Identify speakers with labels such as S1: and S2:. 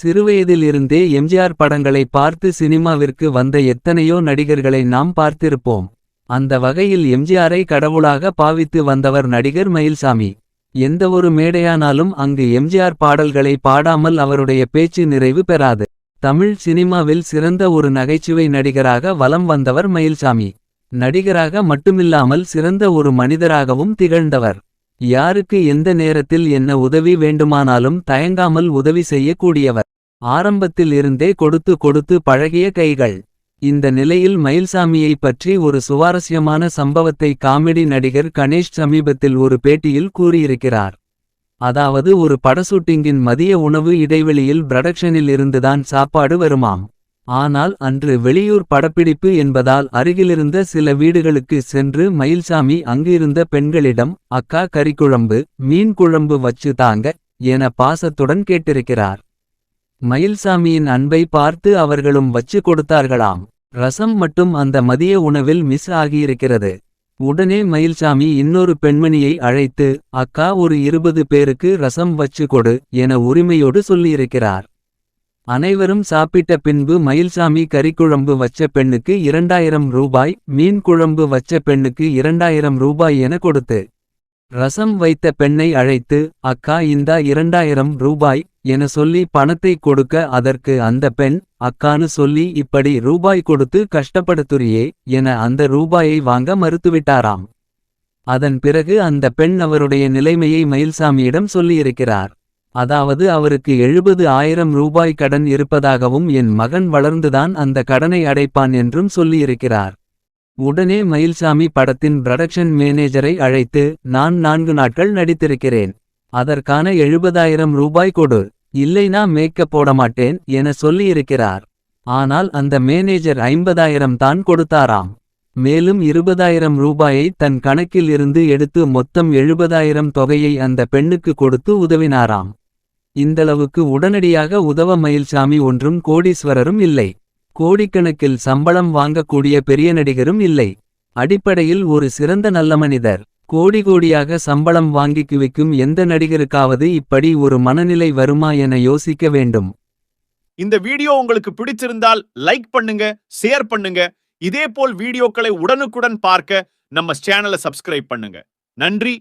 S1: சிறுவயதிலிருந்தே எம்ஜிஆர் படங்களை பார்த்து சினிமாவிற்கு வந்த எத்தனையோ நடிகர்களை நாம் பார்த்திருப்போம். அந்த வகையில் எம்ஜிஆரை கடவுளாக பாவித்து வந்தவர் நடிகர் மயில்சாமி. எந்தவொரு மேடையானாலும் அங்கு எம்ஜிஆர் பாடல்களை பாடாமல் அவருடைய பேச்சு நிறைவு பெறாது. தமிழ் சினிமாவில் சிறந்த ஒரு நகைச்சுவை நடிகராக வலம் வந்தவர் மயில்சாமி. நடிகராக மட்டுமில்லாமல் சிறந்த ஒரு மனிதராகவும் திகழ்ந்தவர். யாருக்கு எந்த நேரத்தில் என்ன உதவி வேண்டுமானாலும் தயங்காமல் உதவி செய்யக்கூடியவர். ஆரம்பத்தில் இருந்தே கொடுத்து கொடுத்து பழகிய கைகள். இந்த நிலையில் மயில்சாமியை பற்றி ஒரு சுவாரஸ்யமான சம்பவத்தை காமெடி நடிகர் கணேஷ் சமீபத்தில் ஒரு பேட்டியில் கூறியிருக்கிறார். அதாவது ஒரு படசூட்டிங்கின் மதிய உணவு இடைவெளியில் பிரடக்ஷனில் இருந்துதான் சாப்பாடு வருமாம். ஆனால் அன்று வெளியூர் படப்பிடிப்பு என்பதால் அருகிலிருந்த சில வீடுகளுக்கு சென்று மயில்சாமி அங்கிருந்த பெண்களிடம் அக்கா கறிக்குழம்பு மீன் குழம்பு வச்சு தாங்க என பாசத்துடன் கேட்டிருக்கிறார். மயில்சாமியின் அன்பை பார்த்து அவர்களும் வச்சு கொடுத்தார்களாம். ரசம் மட்டும் அந்த மதிய உணவில் மிஸ் ஆகியிருக்கிறது. உடனே மயில்சாமி இன்னொரு பெண்மணியை அழைத்து அக்கா ஒரு இருபது பேருக்கு ரசம் வச்சு கொடு என உரிமையோடு சொல்லியிருக்கிறார். அனைவரும் சாப்பிட்ட பின்பு மயில்சாமி கறிக்குழம்பு வச்ச பெண்ணுக்கு இரண்டாயிரம் ரூபாய் மீன் குழம்பு வச்ச பெண்ணுக்கு இரண்டாயிரம் ரூபாய் என கொடுத்து. ரசம் வைத்த பெண்ணை அழைத்து அக்கா இந்தா இரண்டாயிரம் ரூபாய் என சொல்லி பணத்தை கொடுக்க அதற்கு அந்த பெண் அக்கானு சொல்லி இப்படி ரூபாய் கொடுத்து கஷ்டப்படுத்துறியே என அந்த ரூபாயை வாங்க மறுத்துவிட்டாராம். அதன் பிறகு அந்த பெண் அவருடைய நிலைமையை மயில்சாமியிடம் சொல்லியிருக்கிறார். அதாவது அவருக்கு எழுபது ஆயிரம் ரூபாய் கடன் இருப்பதாகவும் என் மகன் வளர்ந்துதான் அந்த கடனை அடைப்பான் என்றும் சொல்லியிருக்கிறார். உடனே மயில்சாமி படத்தின் புரடக்ஷன் மேனேஜரை அழைத்து நான் நான்கு நாட்கள் நடித்திருக்கிறேன். அதற்கான எழுபதாயிரம் ரூபாய் கொடு இல்லைனா மேக்கப் போட மாட்டேன் என சொல்லியிருக்கிறார். ஆனால் அந்த மேனேஜர் ஐம்பதாயிரம் தான் கொடுத்தாராம். மேலும் இருபதாயிரம் ரூபாயை தன் கணக்கில் இருந்து எடுத்து மொத்தம் எழுபதாயிரம் தொகையை அந்த பெண்ணுக்கு கொடுத்து உதவினாராம். இந்தளவுக்கு உடனடியாக உதவ மயில்சாமி ஒன்றும் கோடீஸ்வரரும் இல்லை. கோடிக்கணக்கில் சம்பளம் வாங்கக்கூடிய பெரிய நடிகரும் இல்லை. அடிப்படையில் ஒரு சிறந்த நல்ல மனிதர். கோடி கோடியாக சம்பளம் வாங்கி குவிக்கும் எந்த நடிகருக்காவது இப்படி ஒரு மனநிலை வருமா என யோசிக்க வேண்டும்.
S2: இந்த வீடியோ உங்களுக்கு பிடிச்சிருந்தால் லைக் பண்ணுங்க ஷேர் பண்ணுங்க. இதே போல் வீடியோக்களை உடனுக்குடன் பார்க்க நம்ம சேனலை சப்ஸ்கிரைப் பண்ணுங்க. நன்றி.